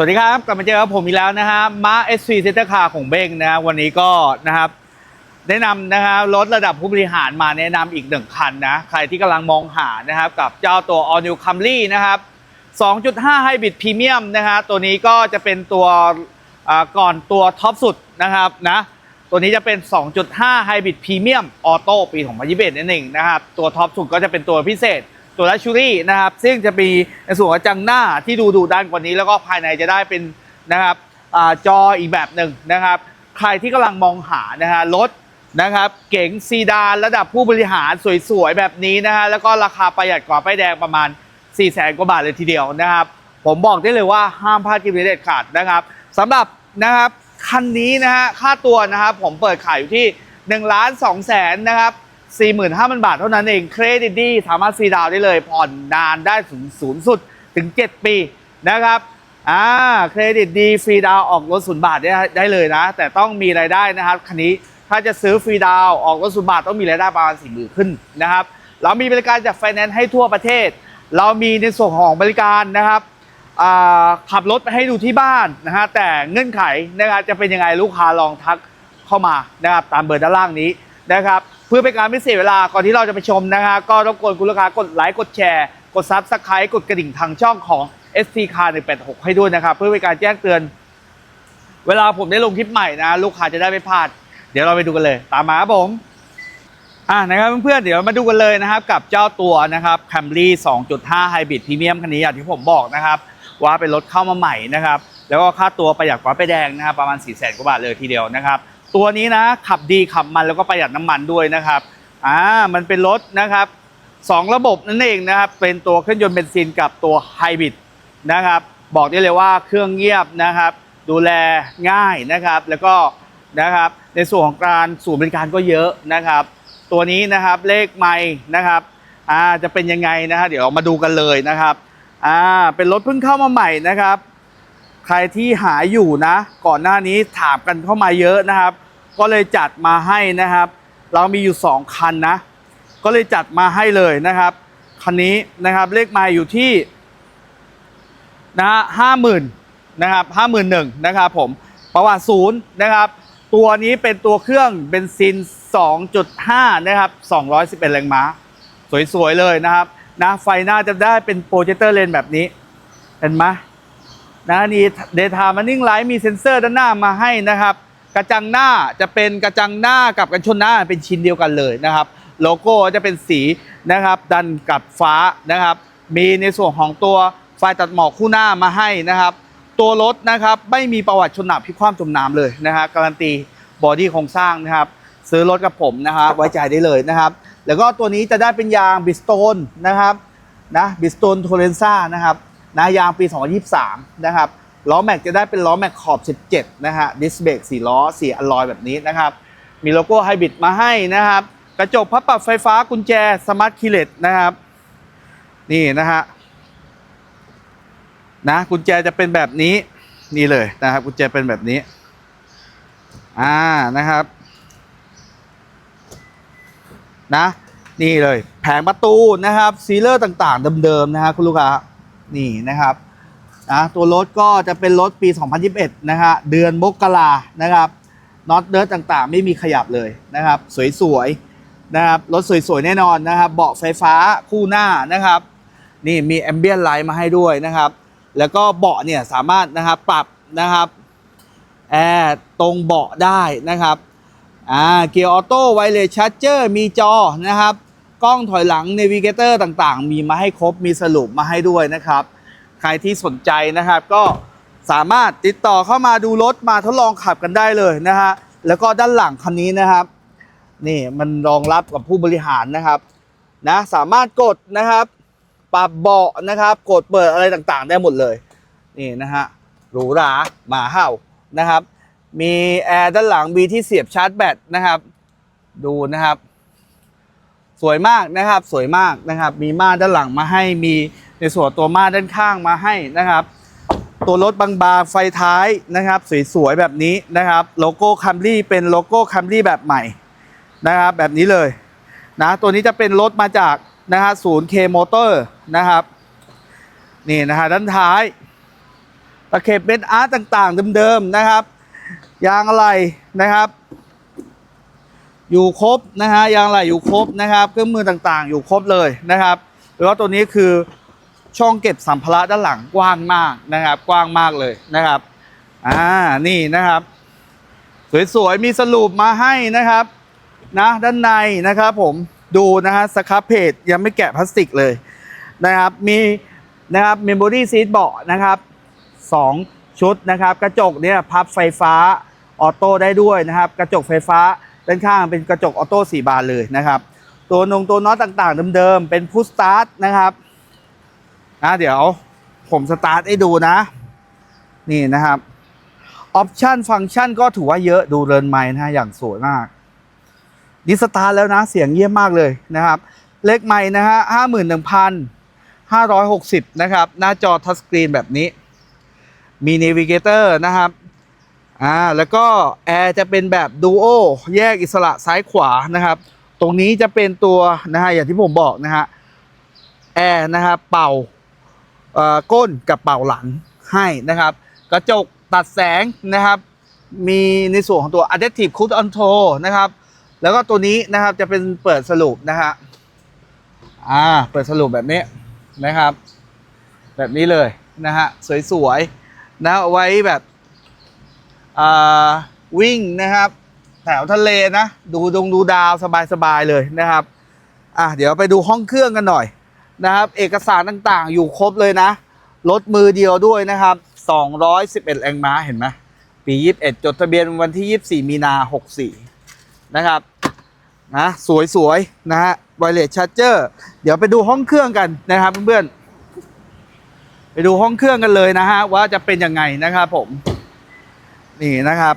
สวัสดีครับกลับมาเจอกับผมอีกแล้วนะฮะมาเอสซีเซ็นเตอร์คาของเบ้งนะวันนี้ก็นะครับแนะนำนะฮะรถระดับผู้บริหารมาแนะนำอีกหนึ่งคันนะใครที่กำลังมองหานะครับกับเจ้าตัว All New Camry นะครับ 2.5 Hybrid Premium นะฮะตัวนี้ก็จะเป็นตัวอ่าก่อนตัวท็อปสุดนะครับนะตัวนี้จะเป็น 2.5 Hybrid Premium Auto ปี 2021นั่นเองนะครับตัวท็อปสุดก็จะเป็นตัวพิเศษ ตัวลักชูรี่นะครับ ซึ่งจะมีในส่วนของจังหน้าที่ดูดูด้านกว่านี้ แล้วก็ภายในจะได้เป็นนะครับอจออีกแบบหนึ่งนะครับ ใครที่กำลังมองหานะฮะรถนะครับเก๋งซีดานระดับผู้บริหารสวยๆ แบบนี้นะฮะแล้วก็ราคาประหยัดกว่าป้ายแดงประมาณ 4 0 0แสนกว่าบาทเลยทีเดียวนะครับ ผมบอกได้เลยว่าห้ามพลาดกินเด็ดขาดนะครับสำหรับนะครับคันนี้นะฮะค่าตัวนะครับผมเปิดขายอยู่ที่1ล้าน2แสนนะครับ 45,000 บาทเท่านั้นเองเครดิตดีสามารถฟรีดาวได้เลยผ่อนนานได้สูงสูงสุดถึง 7 ปีนะครับอ่าเครดิตดีฟรีดาวออกรถศูนย์บาทได้ได้เลยนะ แต่ต้องมีรายได้นะครับคันนี้ถ้าจะซื้อฟรีดาวออกรถศูนย์บาทต้องมีรายได้ประมาณสี่หมื่นขึ้นนะครับ เรามีบริการจากไฟแนนซ์ให้ทั่วประเทศ เรามีในส่วนของบริการนะครับขับรถไปให้ดูที่บ้านนะฮะแต่เงื่อนไขนะครับจะเป็นยังไงลูกค้าลองทักเข้ามานะครับตามเบอร์ด้านล่างนี้นะครับ เพื่อเป็นการไม่เสียเวลาก่อนที่เราจะไปชมนะฮะก็รบกวนคุณลูกค้ากดไลค์กดแชร์ กดซับสไครต์กดกระดิ่งทางช่องของ ST Car 186 ให้ด้วยนะครับเพื่อเป็นการแจ้งเตือน เวลาผมได้ลงคลิปใหม่นะ ลูกค้าจะได้ไม่พลาด เดี๋ยวเราไปดูกันเลย ตามมาครับผมอะนะครับเพื่อนๆเดี๋ยวมาดูกันเลยนะครับ กับเจ้าตัวนะครับ Camry 2.5 Hybrid Premium คันนี้อย่างที่ผมบอกนะครับ ว่าเป็นรถเข้ามาใหม่นะครับ แล้วก็ค่าตัวประหยัดกว่าไปแดงนะครับ ประมาณ 4 0 0 0 0 0กว่าบาทเลยทีเดียวนะครับ ตัวนี้นะขับดีขับมันแล้วก็ประหยัดน้ำมันด้วยนะครับอ่ามันเป็นรถนะครับสองระบบนั่นเองนะครับ เป็นตัวเครื่องยนต์เบนซินกับตัวไฮบริดนะครับบอกได้เลยว่าเครื่องเงียบนะครับ ดูแลง่ายนะครับแล้วก็นะครับในส่วนของการสู่บริการก็เยอะนะครับ ตัวนี้นะครับเลขไม้นะครับอ่าจะเป็นยังไงนะฮะเดี๋ยวเรามาดูกันเลยนะครับอ่าเป็นรถเพิ่งเข้ามาใหม่นะครับ ใครที่หาอยู่นะ ก่อนหน้านี้ถามกันเข้ามาเยอะนะครับ ก็เลยจัดมาให้นะครับ เรามีอยู่ 2 คันนะ ก็เลยจัดมาให้เลยนะครับ คันนี้นะครับเลขไมาอยู่ที่นะฮะห้าหมื่นนะครับห้าหมื่นหนึ่งนะครับผมประวัติศูนย์นะครับ ตัวนี้เป็นตัวเครื่องเบนซิน 2.5 นะครับ 211 แรงม้า สวย ๆ เลยนะครับนะไฟหน้าจะได้เป็นโปรเจคเตอร์เลนแบบนี้ เห็นไหม นะนี่เดทามันนิ่งไลท์มีเซ็นเซอร์ด้านหน้ามาให้นะครับ กระจังหน้าจะเป็นกระจังหน้ากับกันชนหน้าเป็นชิ้นเดียวกันเลยนะครับ โลโก้จะเป็นสีนะครับดันกับฟ้านะครับ มีในส่วนของตัวไฟตัดหมอกคู่หน้ามาให้นะครับ ตัวรถนะครับไม่มีประวัติชนหนักพิกคว่ำจมน้ำเลยนะฮะการันตีบอดี้โครงสร้างนะครับ ซื้อรถกับผมนะฮะไว้ใจได้เลยนะครับ แล้วก็ตัวนี้จะได้เป็นยางบิสโตนนะครับนะบิสโตนโทเรนซ่านะครับ นะยางปี 2023 นะครับล้อแม็กจะได้เป็นล้อแม็กขอบ 17 นะฮะดิสเบรก4ล้อ4อลลอยแบบนี้นะครับ มีโลโก้ไฮบริดมาให้นะครับ กระจกพับปรับไฟฟ้ากุญแจสมาร์ทคีเลตนะครับ นี่นะฮะนะกุญแจจะเป็นแบบนี้นี่เลยนะครับ กุญแจเป็นแบบนี้ อ่านะครับ นะ นี่เลย แผงประตูนะครับซีเลอร์ต่างๆเดิมๆนะฮะคุณลูกค้า นี่นะครับนะตัวรถก็จะเป็นรถปี 2021 นะฮะเดือนมกรานะครับน็อตเดิร์ต่างๆ ไม่มีขยับเลยนะครับ สวยๆนะครับรถสวยๆ แน่นอนนะครับเบาะไฟฟ้าคู่หน้านะครับ นี่มีแอมเบียนไลท์มาให้ด้วยนะครับ แล้วก็เบาะเนี่ยสามารถนะครับปรับนะครับแอร์ตรงเบาะได้นะครับอ่าเกียร์ออโต้ไวเลสชาร์เจอร์มีจอนะครับ กล้องถอยหลังเนวิเกเตอร์ต่างๆ มีมาให้ครบมีสรุปมาให้ด้วยนะครับ ใครที่สนใจนะครับก็สามารถติดต่อเข้ามาดูรถมาทดลองขับกันได้เลยนะฮะแล้วก็ด้านหลังคันนี้นะครับ นี่มันรองรับกับผู้บริหารนะครับนะสามารถกดนะครับ ปรับเบาะนะครับ กดเปิดอะไรต่างๆ ได้หมดเลยนี่นะฮะหรูหราหมาเห่านะครับ มีแอร์ด้านหลังมีที่เสียบชาร์จแบตนะครับ ดูนะครับ สวยมากนะครับสวยมากนะครับ มีม่านด้านหลังมาให้มีในส่วนตัวม่านด้านข้างมาให้นะครับ ตัวรถบางๆไฟท้ายนะครับ สวยๆแบบนี้นะครับ โลโก้คัมรี่เป็นโลโก้คัมรี่แบบใหม่นะครับ แบบนี้เลยนะตัวนี้จะเป็นรถมาจากนะฮะศูนย์เคมอเตอร์นะครับนี่นะฮะด้านท้ายตะเข็บเม็ดอาร์ตต่างๆเดิมๆนะครับ ยางอะไรนะครับ อยู่ครบนะฮะยางอะไรอยู่ครบนะครับเครื่องมือต่างๆ อยู่ครบเลยนะครับแล้วตัวนี้คือช่องเก็บสัมภาระด้านหลังกว้างมากนะครับ กว้างมากเลยนะครับอ่านี่นะครับ สวยๆมีสรุปมาให้นะครับนะด้านในนะครับผมดูนะฮะสครับเพจยังไม่แกะพลาสติกเลยนะครับมีนะครับเมมโมรี่ซีทเบาะนะครับสองชุดนะครับ กระจกเนี่ยพับไฟฟ้าออโต้ได้ด้วยนะครับ กระจกไฟฟ้า ด้านข้างเป็นกระจกออโต้สี่บานเลยนะครับ ตัวนงตัวน็อตต่างๆเดิมๆเป็นพุชสตาร์ทนะครับนะเดี๋ยวผมสตาร์ทให้ดูนะ นี่นะครับออปชันฟังก์ชันก็ถือว่าเยอะดูเรินไม้นะอย่างสวยมากดิสตาร์ทแล้วนะเสียงเยี่ยมมากเลยนะครับ เลขใหม่นะฮะห้าหมื่นหนึ่งพันห้าร้อยหกสิบนะครับ หน้าจอทัชสกรีนแบบนี้ มี n น v ิเกเตอร์นะครับ อ่าแล้วก็แอร์จะเป็นแบบดูโอแยกอิสระซ้ายขวานะครับ ตรงนี้จะเป็นตัวนะฮะอย่างที่ผมบอกนะฮะแอร์นะครับเป่าเอ่อก้นกับเป่าหลังให้นะครับ กระจกตัดแสงนะครับมีในส่วนของตัว Adaptive Cruise Control นะครับ แล้วก็ตัวนี้นะครับจะเป็นเปิดสรุปนะฮะอ่าเปิดสรุปแบบนี้นะครับ แบบนี้เลยนะฮะสวยๆนะเอาไว้แบบ วิ่งนะครับ แถวทะเลนะ ดูดงดูดาวสบายๆเลยนะครับอะเดี๋ยวไปดูห้องเครื่องกันหน่อยนะครับ เอกสารต่างๆ อยู่ครบเลยนะรถมือเดียวด้วยนะครับ 211 แรงม้าเห็นไหมปี 21 จดทะเบียนวันที่ 24 มีนา 64 นะครับนะสวยๆนะฮะไวเลสชาร์เจอร์เดี๋ยวไปดูห้องเครื่องกันนะครับเพื่อนๆไปดูห้องเครื่องกันเลยนะฮะว่าจะเป็นยังไงนะครับผม นี่นะครับ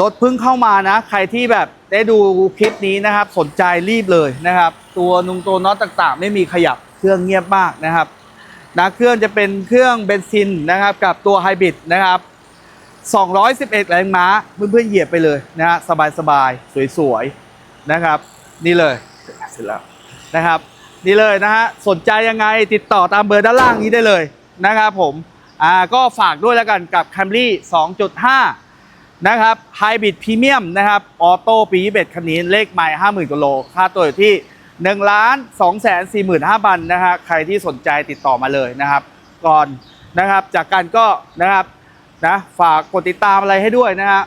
รถเพิ่งเข้ามานะ ใครที่แบบได้ดูคลิปนี้นะครับ สนใจรีบเลยนะครับ ตัวนุงตัวน็อตต่างๆ ไม่มีขยับเครื่องเงียบมากนะครับนะเครื่องจะเป็นเครื่องเบนซินนะครับ กับตัวไฮบริดนะครับ 211 แรงม้าเพื่อนๆเหยียบไปเลยนะฮะสบายๆ สวยๆ นะครับ นี่เลยเสร็จแล้วนะครับ นี่เลยนะฮะสนใจยังไงติดต่อตามเบอร์ด้านล่างนี้ได้เลยนะครับผม อ่าก็ฝากด้วยแล้วกันกับ Camry 2.5 นะครับไฮบริดพรีเมียมนะครับ ออโต้ปี21คันนี้เลขไมล์50,000กิโล ค่าตัวอยู่ที่1ล้าน2แสน45,000นะฮะใครที่สนใจติดต่อมาเลยนะครับ ก่อนนะครับ จากกันก็นะครับนะฝากกดติดตามอะไรให้ด้วยนะฮะ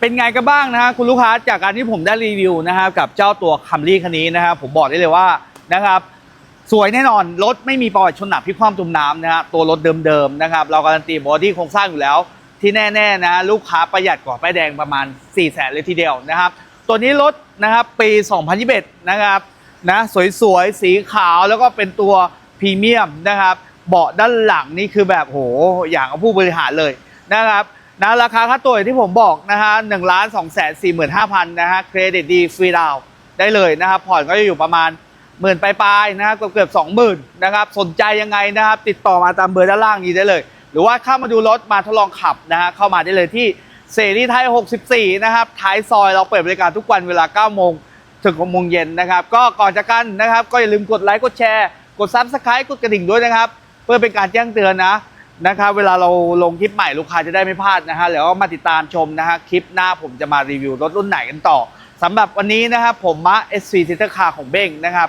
เป็นไงกันบ้างนะฮะคุณลูกค้าจากการที่ผมได้รีวิวนะครับ กับเจ้าตัวคัมรี่คันนี้นะครับผมบอกได้เลยว่านะครับ สวยแน่นอน รถไม่มีประวัติชนหนักพิคว่ำจมน้ำนะฮะตัวรถเดิมๆนะครับ เราการันตีบอดี้โครงสร้างอยู่แล้ว ที่แน่ๆนะลูกค้าประหยัดกว่าป้ายแดงประมาณ 4 0 0แสนเลยทีเดียวนะครับ ตัวนี้รถนะครับปี 2021 นะครับนะสวยๆ สีขาวแล้วก็เป็นตัวพรีเมียมนะครับ เบาะด้านหลังนี่คือแบบโหอย่างผู้บริหารเลยนะครับนะราคาค่าตัวที่ผมบอกนะฮะหนึ่งล้านสองแสนสี่หมื่นห้าพันนะฮะเครดิตดีฟรีดาวได้เลยนะครับผ่อนก็จะอยู่ประมาณ หมื่นปลายๆนะครับเกือบเกือบสองหมื่นนะครับสนใจยังไงนะครับ ติดต่อมาตามเบอร์ด้านล่างนี้ได้เลย หรือว่าเข้ามาดูรถมาทดลองขับนะฮะเข้ามาได้เลยที่เสรีไทย 64 นะครับท้ายซอยเราเปิดบริการทุกวันเวลา9โมงถึง6โมงเย็นนะครับก็ก่อนจากกันนะครับ ก็อย่าลืมกดไลค์กดแชร์ กดซับสไครต์กดกระดิ่งด้วยนะครับ เพื่อเป็นการแจ้งเตือนนะนะครับเวลาเราลงคลิปใหม่ลูกค้าจะได้ไม่พลาดนะฮะแล้วก็มาติดตามชมนะฮะคลิปหน้าผมจะมารีวิวรถรุ่นไหนกันต่อสำหรับวันนี้นะครับผมมะ SV ซิเตอร์คาของเบ้งนะครับ